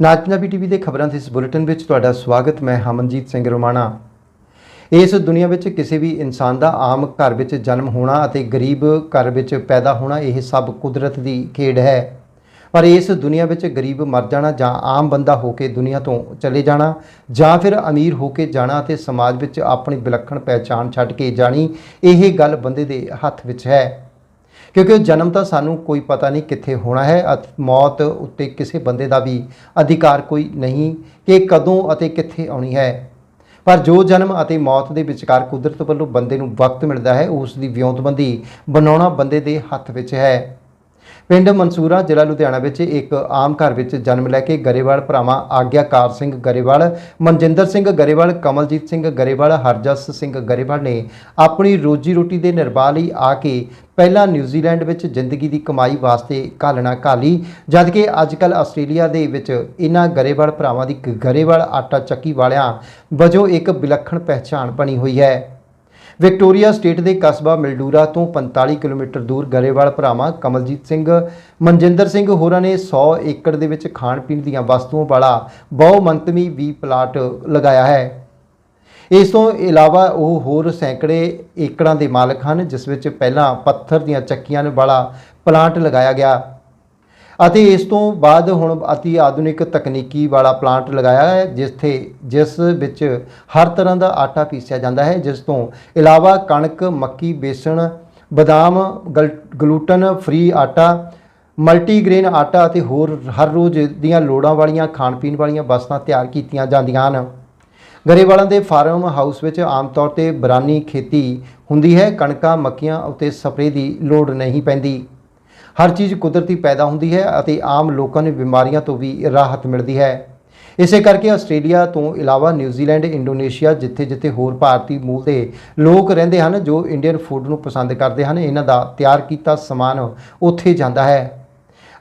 ਨਾਜ Punjabi TV ਦੇ ਖਬਰਾਂ ਦੇ ਇਸ ਬੁਲੇਟਿਨ ਵਿੱਚ ਤੁਹਾਡਾ ਸਵਾਗਤ, ਮੈਂ ਹਮਨਜੀਤ ਸਿੰਘ ਰੋਮਾਣਾ। ਇਸ ਦੁਨੀਆ ਵਿੱਚ ਕਿਸੇ ਵੀ ਇਨਸਾਨ ਦਾ ਆਮ ਘਰ ਵਿੱਚ ਜਨਮ ਹੋਣਾ ਅਤੇ ਗਰੀਬ ਘਰ ਵਿੱਚ ਪੈਦਾ ਹੋਣਾ, ਇਹ ਸਭ ਕੁਦਰਤ ਦੀ ਖੇਡ ਹੈ। ਪਰ ਇਸ ਦੁਨੀਆ ਵਿੱਚ ਗਰੀਬ ਮਰ ਜਾਣਾ ਜਾਂ ਆਮ ਬੰਦਾ ਹੋ ਕੇ ਦੁਨੀਆ ਤੋਂ ਚਲੇ ਜਾਣਾ ਜਾਂ ਫਿਰ ਅਮੀਰ ਹੋ ਕੇ ਜਾਣਾ ਅਤੇ ਸਮਾਜ ਵਿੱਚ ਆਪਣੀ ਵਿਲੱਖਣ ਪਹਿਚਾਣ ਛੱਡ ਕੇ ਜਾਣੀ, ਇਹ ਗੱਲ ਬੰਦੇ ਦੇ ਹੱਥ ਵਿੱਚ ਹੈ। ਕਿਉਂਕਿ ਜਨਮ ਤਾਂ ਸਾਨੂੰ ਕੋਈ ਪਤਾ ਨਹੀਂ ਕਿੱਥੇ ਹੋਣਾ ਹੈ ਅਤੇ ਮੌਤ ਉੱਤੇ ਕਿਸੇ ਬੰਦੇ ਦਾ ਵੀ ਅਧਿਕਾਰ ਕੋਈ ਨਹੀਂ ਕਿ ਕਦੋਂ ਅਤੇ ਕਿੱਥੇ ਆਉਣੀ ਹੈ। ਪਰ ਜੋ ਜਨਮ ਅਤੇ ਮੌਤ ਦੇ ਵਿਚਕਾਰ ਕੁਦਰਤ ਵੱਲੋਂ ਬੰਦੇ ਨੂੰ ਵਕਤ ਮਿਲਦਾ ਹੈ, ਉਸ ਦੀ ਵਿਉਂਤਬੰਦੀ ਬਣਾਉਣਾ ਬੰਦੇ ਦੇ ਹੱਥ ਵਿੱਚ ਹੈ। ਪਿੰਡ ਮਨਸੂਰਾ, ਜ਼ਿਲ੍ਹਾ ਲੁਧਿਆਣਾ ਵਿੱਚ ਇੱਕ ਆਮ ਘਰ ਵਿੱਚ ਜਨਮ ਲੈ ਕੇ ਗਰੇਵਾਲ ਭਰਾਵਾਂ ਆਗਿਆਕਾਰ ਸਿੰਘ ਗਰੇਵਾਲ, ਮਨਜਿੰਦਰ ਸਿੰਘ ਗਰੇਵਾਲ, ਕਮਲਜੀਤ ਸਿੰਘ ਗਰੇਵਾਲ, ਹਰਜਸ ਸਿੰਘ ਗਰੇਵਾਲ ਨੇ ਆਪਣੀ ਰੋਜੀ ਰੋਟੀ ਦੇ ਨਿਰਵਾਹ ਲਈ ਆ ਕੇ ਪਹਿਲਾਂ ਨਿਊਜ਼ੀਲੈਂਡ ਵਿੱਚ ਜ਼ਿੰਦਗੀ ਦੀ ਕਮਾਈ ਵਾਸਤੇ ਘਾਲਣਾ ਘਾਲੀ, ਜਦਕਿ ਅੱਜਕੱਲ ਆਸਟ੍ਰੇਲੀਆ ਦੇ ਵਿੱਚ ਇਹਨਾਂ ਗਰੇਵਾਲ ਭਰਾਵਾਂ ਦੀ ਗ- ਗਰੇਵਾਲ ਆਟਾ ਚੱਕੀ ਵਾਲਿਆਂ ਵਜੋਂ ਇੱਕ ਵਿਲੱਖਣ ਪਹਿਚਾਣ ਬਣੀ ਹੋਈ ਹੈ। ਵਿਕਟੋਰੀਆ ਸਟੇਟ ਦੇ ਕਸਬਾ ਮਿਲਡੂਰਾ ਤੋਂ 45 ਕਿਲੋਮੀਟਰ ਦੂਰ ਗਰੇਵਾਲ ਭਰਾਵਾਂ ਕਮਲਜੀਤ ਸਿੰਘ, ਮਨਜਿੰਦਰ ਸਿੰਘ ਹੋਰਾਂ ਨੇ 100 ਏਕੜ ਦੇ ਵਿੱਚ ਖਾਣ ਪੀਣ ਦੀਆਂ ਵਸਤੂਆਂ ਵਾਲਾ ਬਹੁ ਮੰਤਵੀ ਵੀ ਪਲਾਟ ਲਗਾਇਆ ਹੈ। ਇਸ ਤੋਂ ਇਲਾਵਾ ਉਹ ਹੋਰ ਸੈਂਕੜੇ ਏਕੜਾਂ ਦੇ ਮਾਲਕ ਹਨ, ਜਿਸ ਵਿੱਚ ਪਹਿਲਾਂ ਪੱਥਰ ਦੀਆਂ ਚੱਕੀਆਂ ਵਾਲਾ ਪਲਾਂਟ ਲਗਾਇਆ ਗਿਆ ਅਤੇ ਇਸ ਤੋਂ ਬਾਅਦ ਹੁਣ ਅਤੀ ਆਧੁਨਿਕ ਤਕਨੀਕੀ ਵਾਲਾ ਪਲਾਂਟ ਲਗਾਇਆ ਹੈ, ਜਿੱਥੇ, ਜਿਸ ਵਿੱਚ ਹਰ ਤਰ੍ਹਾਂ ਦਾ ਆਟਾ ਪੀਸਿਆ ਜਾਂਦਾ ਹੈ, ਜਿਸ ਤੋਂ ਇਲਾਵਾ ਕਣਕ, ਮੱਕੀ, ਬੇਸਣ, ਬਦਾਮ, ਗਲ- ਗਲੂਟਨ, ਫ੍ਰੀ ਆਟਾ, ਮਲਟੀਗ੍ਰੇਨ ਆਟਾ ਅਤੇ ਹੋਰ ਹਰ ਰੋਜ਼ ਦੀਆਂ ਲੋੜਾਂ ਵਾਲੀਆਂ ਖਾਣ ਪੀਣ ਵਾਲੀਆਂ ਵਸਤਾਂ ਤਿਆਰ ਕੀਤੀਆਂ ਜਾਂਦੀਆਂ ਹਨ। ਗਰੇਵਾਲਾਂ ਦੇ ਫਾਰਮ ਹਾਊਸ ਵਿੱਚ ਆਮ ਤੌਰ ਤੇ ਬਰਾਨੀ ਖੇਤੀ ਹੁੰਦੀ ਹੈ। ਕਣਕਾਂ, ਮੱਕੀਆਂ ਉੱਤੇ ਸਪਰੇਅ ਦੀ ਲੋੜ ਨਹੀਂ ਪੈਂਦੀ। ਹਰ ਚੀਜ਼ ਕੁਦਰਤੀ ਪੈਦਾ ਹੁੰਦੀ ਹੈ ਅਤੇ ਆਮ ਲੋਕਾਂ ਨੂੰ ਬਿਮਾਰੀਆਂ ਤੋਂ ਵੀ ਰਾਹਤ ਮਿਲਦੀ ਹੈ। ਇਸੇ ਕਰਕੇ ਆਸਟ੍ਰੇਲੀਆ ਤੋਂ ਇਲਾਵਾ ਨਿਊਜ਼ੀਲੈਂਡ, ਇੰਡੋਨੇਸ਼ੀਆ ਜਿੱਥੇ-ਜਿੱਥੇ ਹੋਰ ਭਾਰਤੀ ਮੂਲ ਦੇ ਲੋਕ ਰਹਿੰਦੇ ਹਨ, ਜੋ ਇੰਡੀਅਨ ਫੂਡ ਨੂੰ ਪਸੰਦ ਕਰਦੇ ਹਨ, ਇਹਨਾਂ ਦਾ ਤਿਆਰ ਕੀਤਾ ਸਮਾਨ ਉੱਥੇ ਜਾਂਦਾ ਹੈ।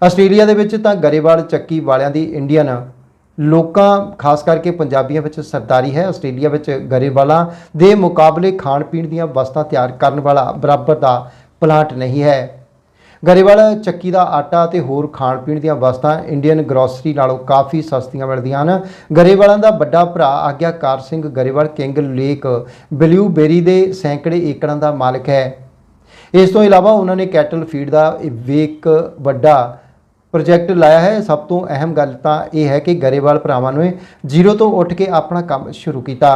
ਆਸਟ੍ਰੇਲੀਆ ਦੇ ਵਿੱਚ ਤਾਂ ਗਰੇਵਾਲ, ਚੱਕੀ ਵਾਲਿਆਂ ਦੀ ਇੰਡੀਅਨ ਲੋਕਾਂ, ਖਾਸ ਕਰਕੇ ਪੰਜਾਬੀਆਂ ਵਿੱਚ ਸਰਦਾਰੀ ਹੈ, ਆਸਟ੍ਰੇਲੀਆ ਵਿੱਚ ਗਰੇਵਾਲਾਂ ਦੇ ਮੁਕਾਬਲੇ ਖਾਣ ਪੀਣ ਦੀਆਂ ਵਸਤਾਂ ਤਿਆਰ ਕਰਨ ਵਾਲਾ ਬਰਾਬਰ ਦਾ ਪਲਾਂਟ ਨਹੀਂ ਹੈ। ਗਰੇਵਾਲ, ਚੱਕੀ ਦਾ ਆਟਾ ਅਤੇ ਹੋਰ ਖਾਣ ਪੀਣ ਦੀਆਂ ਵਸਤਾਂ ਇੰਡੀਅਨ ਗਰੋਸਰੀ ਨਾਲੋਂ ਕਾਫੀ ਸਸਤੀਆਂ ਮਿਲਦੀਆਂ ਹਨ। ਗਰੇਵਾਲਾਂ ਦਾ ਵੱਡਾ ਭਰਾ Aagyakar Singh Grewal King Lake blueberry ਦੇ ਸੈਂਕੜੇ ਏਕੜਾਂ ਦਾ ਮਾਲਕ ਹੈ। ਇਸ ਤੋਂ ਇਲਾਵਾ ਉਹਨਾਂ ਨੇ ਕੈਟਲ ਫੀਡ ਦਾ ਇੱਕ ਵੱਡਾ ਪ੍ਰੋਜੈਕਟ ਲਾਇਆ ਹੈ। ਸਭ ਤੋਂ ਅਹਿਮ ਗੱਲ ਤਾਂ ਇਹ ਹੈ ਕਿ ਗਰੇਵਾਲ ਭਰਾਵਾਂ ਨੇ ਜ਼ੀਰੋ ਤੋਂ ਉੱਠ ਕੇ ਆਪਣਾ ਕੰਮ ਸ਼ੁਰੂ ਕੀਤਾ।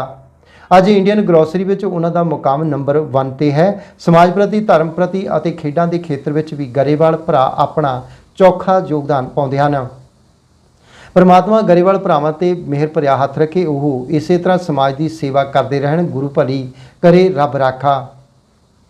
ਅੱਜ ਇੰਡੀਅਨ ਗਰੋਸਰੀ ਵਿੱਚ ਉਹਨਾਂ ਦਾ ਮੁਕਾਮ ਨੰਬਰ 1 ਤੇ ਹੈ। ਸਮਾਜ ਪ੍ਰਤੀ, ਧਰਮ ਪ੍ਰਤੀ ਅਤੇ ਖੇਡਾਂ ਦੇ ਖੇਤਰ ਵਿੱਚ ਵੀ ਗਰੇਵਾਲ ਭਰਾ ਆਪਣਾ ਚੌਖਾ ਯੋਗਦਾਨ ਪਾਉਂਦੇ ਹਨ। ਪਰਮਾਤਮਾ ਗਰੇਵਾਲ ਭਰਾਵਾਂ ਤੇ ਮਿਹਰ ਭਰਿਆ ਹੱਥ ਰੱਖੇ। ਉਹ ਇਸੇ ਤਰ੍ਹਾਂ ਸਮਾਜ ਦੀ ਸੇਵਾ ਕਰਦੇ ਰਹਿਣ। ਗੁਰੂ ਭਲੀ ਕਰੇ, ਰੱਬ ਰਾਖਾ।